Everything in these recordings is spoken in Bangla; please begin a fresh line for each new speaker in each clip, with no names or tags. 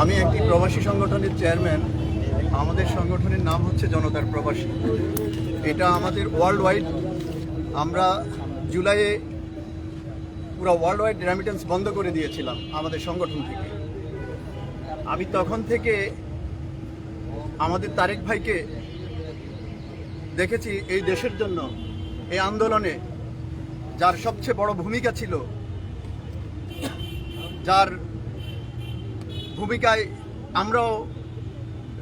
আমি একটি প্রবাসী সংগঠনের চেয়ারম্যান। আমাদের সংগঠনের নাম হচ্ছে জনতার প্রবাসী। এটা আমাদের ওয়ার্ল্ড ওয়াইড আমরা জুলাইয়ে পুরো ওয়ার্ল্ড ওয়াইড রেমিটেন্স বন্ধ করে দিয়েছিলাম আমাদের সংগঠন থেকে। আমি তখন থেকে আমাদের তারেক ভাইকে দেখেছি এই দেশের জন্য, এই আন্দোলনে, যার সবচেয়ে বড় ভূমিকা ছিল যার ভূমিকায় আমরাও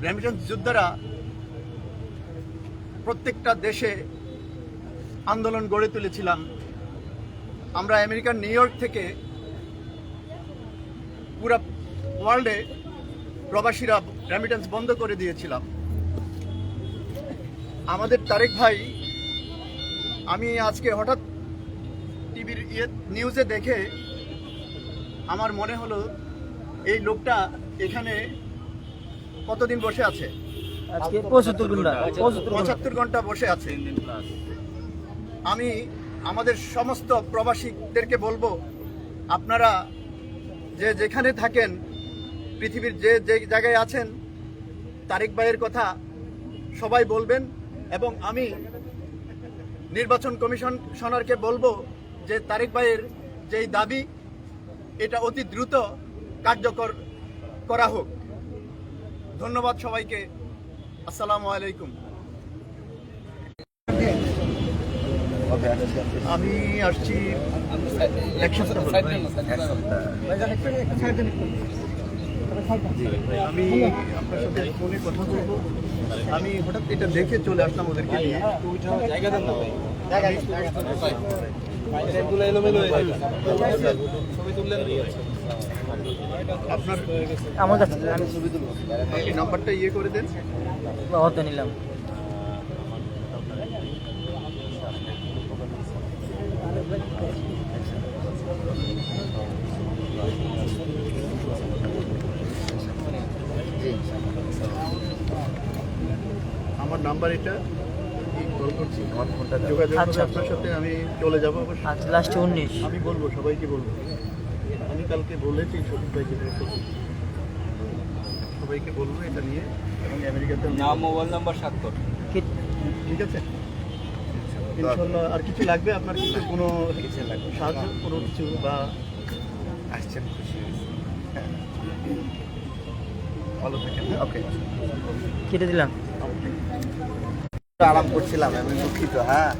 রেমিটেন্স যোদ্ধারা প্রত্যেকটা দেশে আন্দোলন গড়ে তুলেছিলাম। আমরা আমেরিকার নিউ ইয়র্ক থেকে পুরা ওয়ার্ল্ডে প্রবাসীরা রেমিটেন্স বন্ধ করে দিয়েছিলাম। আমাদের তারেক ভাই, আমি আজকে হঠাৎ টিভির ইয়ে নিউজে দেখে আমার মনে হলো এই লোকটা এখানে কতদিন বসে আছে?
পঁচাত্তর
ঘণ্টা বসে আছে। আমি আমাদের সমস্ত প্রবাসীদেরকে বলব আপনারা যে যেখানে থাকেন পৃথিবীর যে যে জায়গায় আছেন তারেক ভাইয়ের কথা সবাই বলবেন এবং আমি নির্বাচন কমিশন সনারকে বলব যে তারেক ভাইয়ের যেই দাবি এটা অতি দ্রুত কার্যকর করা হোক। ধন্যবাদ সবাইকে। আসসালামু আলাইকুম। আমি আসছি এক সপ্তাহ আমি আপনার সাথে ফোনে কথা বলব। আমি হঠাৎ এটা দেখে চলে আসলাম ওদেরকে নিয়ে।
আমার কাছে। আমি ছবি তুলবো
এই নাম্বারটা ইয়ে করে দেন।
হতে নিলাম।
আমার নাম্বার এটা। কল করছি যোগাযোগ
আচ্ছা।
আপনার সাথে আমি চলে যাব
আজ লাস্টে উনিশ।
আমি বলব সবাইকে বলব। আমি কালকে বলেছি ভাইকে সবাইকে বলব এটা নিয়ে। এবং আমেরিকাতে
নাম মোবাইল নাম্বার স্বাক্ষর
ঠিক। আছে? ইনশাল্লাহ আর কিছু লাগবে আপনার কিছু? কোনো সাহায্য কোনো কিছু বা
আসছেন খুশি হয়েছি।
ভালো থাকেন ওকে
কেটে দিলাম।
আরাম করছিলাম আমি দুঃখিত হ্যাঁ।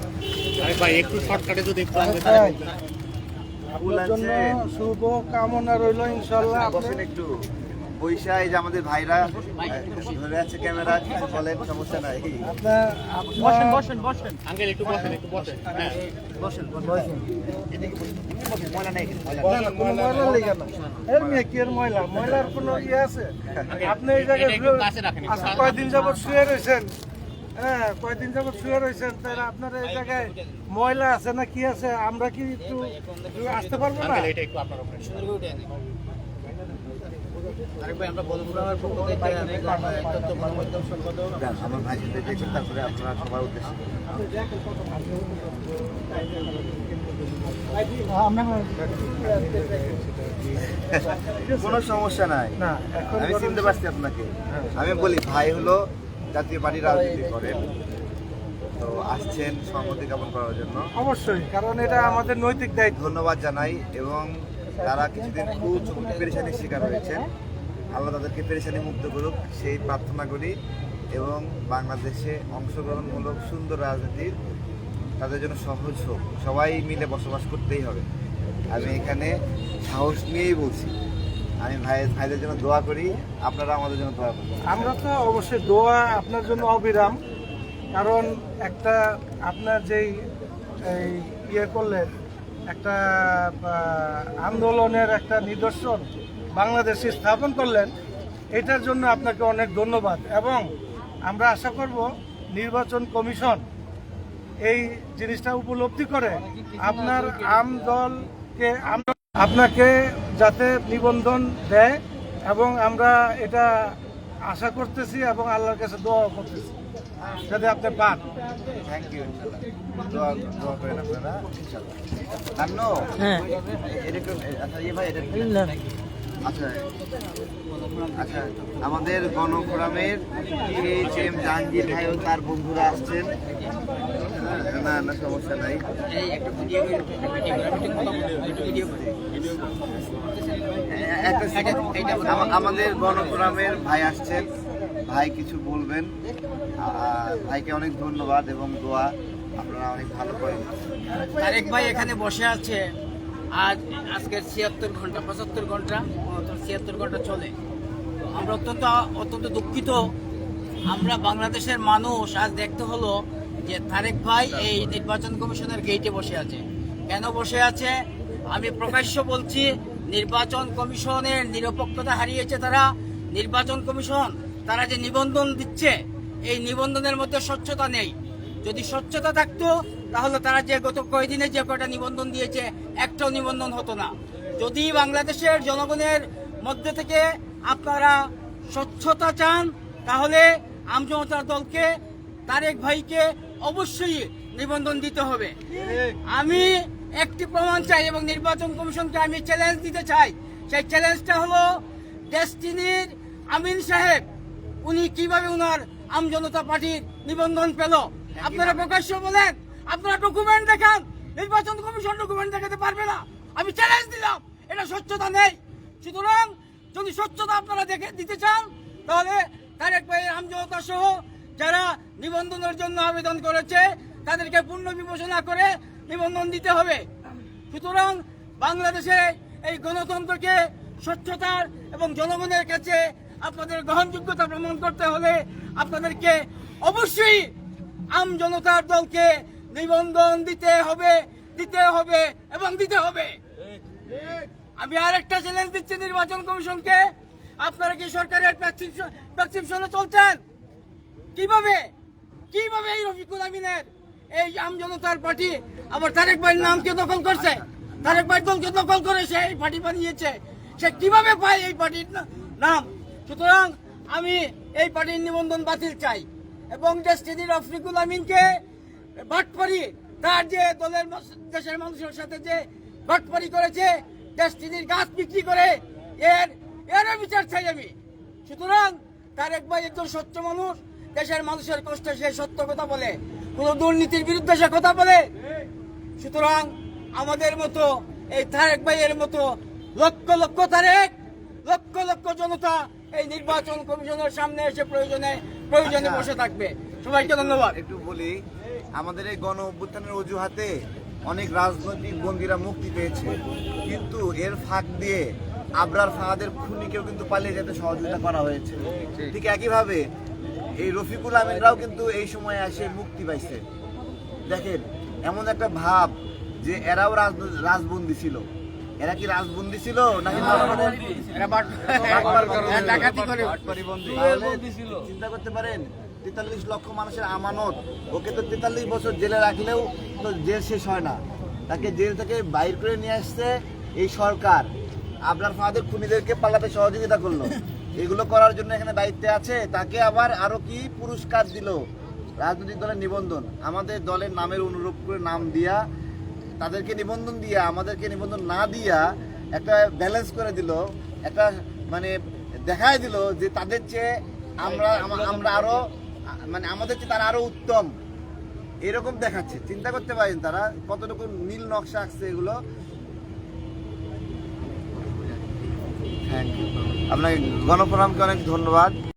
ফুল
আপনার জন্য শুভ কামনা রইল ইনশাল্লাহ
আপনি বসেন একটু। এই যে আমাদের ভাইরা ধরে আছে ক্যামেরা কিছু বলেন সমস্যা নাই।
আপনার
বসেন বসেন বসেন।
না, না, কোনো ময়লা লেগে না এর মেয়ে কি এর ময়লা? ময়লার কোনো ইয়ে আছে? আপনি এই জায়গায় আচ্ছা, কয়দিন যাবত শুয়ে রয়েছেন? হ্যাঁ কয়দিন যাবত শুয়ে রয়েছেন? তাহলে আপনার এই জায়গায় ময়লা আছে না কি আছে? আমরা কি একটু একটু আসতে পারব না?
আমার ভাই দেখুন তারপরে আপনারা সবার উদ্দেশ্যে কোনো সমস্যা নাই।
না এখন
আমি চিনতে পারছি আপনাকে। আমি বলি ভাই হলো জাতীয় পার্টি রাজনীতি করেন। তো আসছেন সম্মতি জ্ঞাপন করার জন্য।
অবশ্যই কারণ এটা আমাদের নৈতিক দায়িত্ব।
ধন্যবাদ জানাই এবং তারা কিছুদিন খুব পেরেশানির শিকার হয়েছেন। আল্লাহ তাদেরকে পেরেশানি মুক্ত করুক সেই প্রার্থনা করি এবং বাংলাদেশে অংশগ্রহণমূলক সুন্দর রাজনীতির তাদের জন্য সহজ হোক। সবাই মিলে বসবাস করতেই হবে। আমি এখানে সাহস নিয়েই বলছি। আমি ভাই ভাইদের জন্য দোয়া করি, আপনারা আমাদের জন্য দোয়া করবেন।
আমরা তো অবশ্যই দোয়া আপনার জন্য অবিরাম, কারণ একটা আপনার যেই ইয়ে করলেন, একটা আন্দোলনের একটা নিদর্শন বাংলাদেশে স্থাপন করলেন, এটার জন্য আপনাকে অনেক ধন্যবাদ। এবং আমরা আশা করব নির্বাচন কমিশন এই জিনিসটা উপলব্ধি করে আপনার আম দলকে আপনাকে যাতে নিবন্ধন দেয় এবং আমরা এটা আশা করতেছি এবং আল্লাহর কাছে দোয়া করতেছি। যাতে আপনি পান।
থ্যাংক ইউ ইনশাল্লাহ দোয়া দোয়া করেন আপনারা নান্নু
হ্যাঁ।
আচ্ছা ইয়ে ভাই এটা আচ্ছা আচ্ছা আমাদের গণফোরামের এইচ এম জাহাঙ্গীর তার বন্ধুরা আসছেন। না না, সমস্যা নাই। আমা- আমাদের গণফোরামের ভাই আসছেন। ভাই কিছু বলবেন। ভাইকে অনেক ধন্যবাদ এবং দোয়া। আপনারা অনেক ভালো করেন।
তারেক ভাই এখানে বসে আছে। আজ আজকের ছিয়াত্তর ঘণ্টা, পঁচাত্তর ঘণ্টা ছিয়াত্তর ঘণ্টা চলে। আমরা অত্যন্ত অত্যন্ত দুঃখিত। আমরা বাংলাদেশের মানুষ আজ দেখতে হলো যে তারেক ভাই এই নির্বাচন কমিশনের গেইটে বসে আছে। কেন বসে আছে? আমি প্রকাশ্য বলছি, নির্বাচন কমিশনের নিরপেক্ষতা হারিয়েছে তারা। নির্বাচন কমিশন, তারা যে নিবন্ধন দিচ্ছে, এই নিবন্ধনের মধ্যে স্বচ্ছতা নেই। যদি স্বচ্ছতা থাকতো, তাহলে তারা যে গত কয়েকদিনে যে কয়টা নিবন্ধন দিয়েছে, একটাও নিবন্ধন হতো না। যদি বাংলাদেশের জনগণের মধ্যে থেকে আপনারা স্বচ্ছতা চান, তাহলে আমজনতার দলকে, তারেক ভাইকে অবশ্যই নিবন্ধন দিতে হবে। আমি একটি প্রমাণ চাই এবং নির্বাচন কমিশনকে আমি চ্যালেঞ্জ দিতে চাই। সেই চ্যালেঞ্জটা হলো ডেস্টিনির আমিন সাহেব, উনি কীভাবে উনার আমজনতা পার্টির নিবন্ধন পেল? আপনারা প্রকাশ্য বলেন, আপনারা ডকুমেন্ট দেখান, নির্বাচন কমিশন ডকুমেন্ট দেখাতে পারবে না। আমি চ্যালেঞ্জ দিলাম, এটা স্বচ্ছতা নেই। সুতরাং যদি স্বচ্ছতা আপনারা দেখে দিতে চান, তাহলে তারেক ভাইয়ের আমজনতা সহ যারা নিবন্ধনের জন্য আবেদন করেছে, তাদেরকে পূর্ণ বিবেচনা করে নিবন্ধন দিতে হবে। সুতরাং বাংলাদেশে এই গণতন্ত্রকে স্বচ্ছতার এবং জনগণের কাছে আপনাদের গ্রহণযোগ্যতা প্রমাণ করতে হলে আপনাদেরকে অবশ্যই আম জনতার দলকে নিবন্ধন দিতে হবে দিতে হবে এবং দিতে হবে। আমি আরেকটা চ্যালেঞ্জ দিচ্ছি নির্বাচন কমিশনকে। আপনারা কি সরকারের প্রেসক্রিপশনে চলছেন? কীভাবে? কীভাবে এই রফিকুল আমিনের এই আম জনতার পার্টি? আবার তারেক ভাইয়ের নামকে দখল করছে। তারেক ভাই দলকে দখল করে সে এই পার্টি বানিয়েছে। সে কীভাবে পায় এই পার্টির নাম? সুতরাং আমি এই পার্টির নিবন্ধন বাতিল চাই। এবং ডেস্টিনি রফিকুল আমিনকে বাটপারি তার যে দলের দেশের মানুষের সাথে যে বাটপারি করেছে ডেস্টিনির গাছ বিক্রি করে, এর এরও বিচার চাই আমি। সুতরাং তারেক ভাই একজন সত্য মানুষ, দেশের মানুষের কষ্টে সে সত্য কথা বলে, কোন দুর্নীতির বিরুদ্ধে সে কথা বলে। সুতরাং আমাদের মতো, এই তারেক ভাইয়ের মতো লক্ষ লক্ষ তারেক, লক্ষ লক্ষ জনতা এই নির্বাচন কমিশনের সামনে এসে প্রয়োজনে প্রয়োজনে
আচ্ছা।
বসে থাকবে। সবাইকে ধন্যবাদ।
একটু বলি আমাদের এই গণ অভ্যুত্থানের অজুহাতে অনেক রাজনৈতিক বন্দীরা মুক্তি পেয়েছে। কিন্তু এর ফাঁক দিয়ে আবরার ফাহাদের খুনিকেও কিন্তু পালিয়ে যেতে সহযোগিতা করা হয়েছে। ঠিক একইভাবে এই রফিকুল আমিনরাও কিন্তু এই সময় এসে মুক্তি পাইছে। দেখেন এমন একটা ভাব যে এরাও রাজ- রাজবন্দী ছিল। এরা কি রাজবন্দী ছিল নাকি চিন্তা করতে পারেন তেতাল্লিশ লক্ষ মানুষের আমানত। ওকে তো তেতাল্লিশ বছর জেলে রাখলেও তো জেল শেষ হয় না। তাকে জেল থেকে বাইর করে নিয়ে আসছে এই সরকার। আপনার ফাদের খুনিদেরকে পালাতে সহযোগিতা করল। এগুলো করার জন্য এখানে দায়িত্বে আছে। তাকে আবার আরও কি পুরস্কার দিল? রাজনৈতিক দলের নিবন্ধন। আমাদের দলের নামের অনুরূপ করে নাম দিয়া তাদেরকে নিবন্ধন দিয়া, আমাদেরকে নিবন্ধন না দিয়া একটা ব্যালেন্স করে দিল, একটা মানে দেখায় দিল যে তাদের চেয়ে আমরা আমরা আরও মানে আমাদের চেয়ে তারা আরও উত্তম। এরকম দেখাচ্ছে। চিন্তা করতে পারেন তারা কতটুকু নীল নকশা আসছে এগুলো। আপনাকে গণফোরামকে অনেক ধন্যবাদ।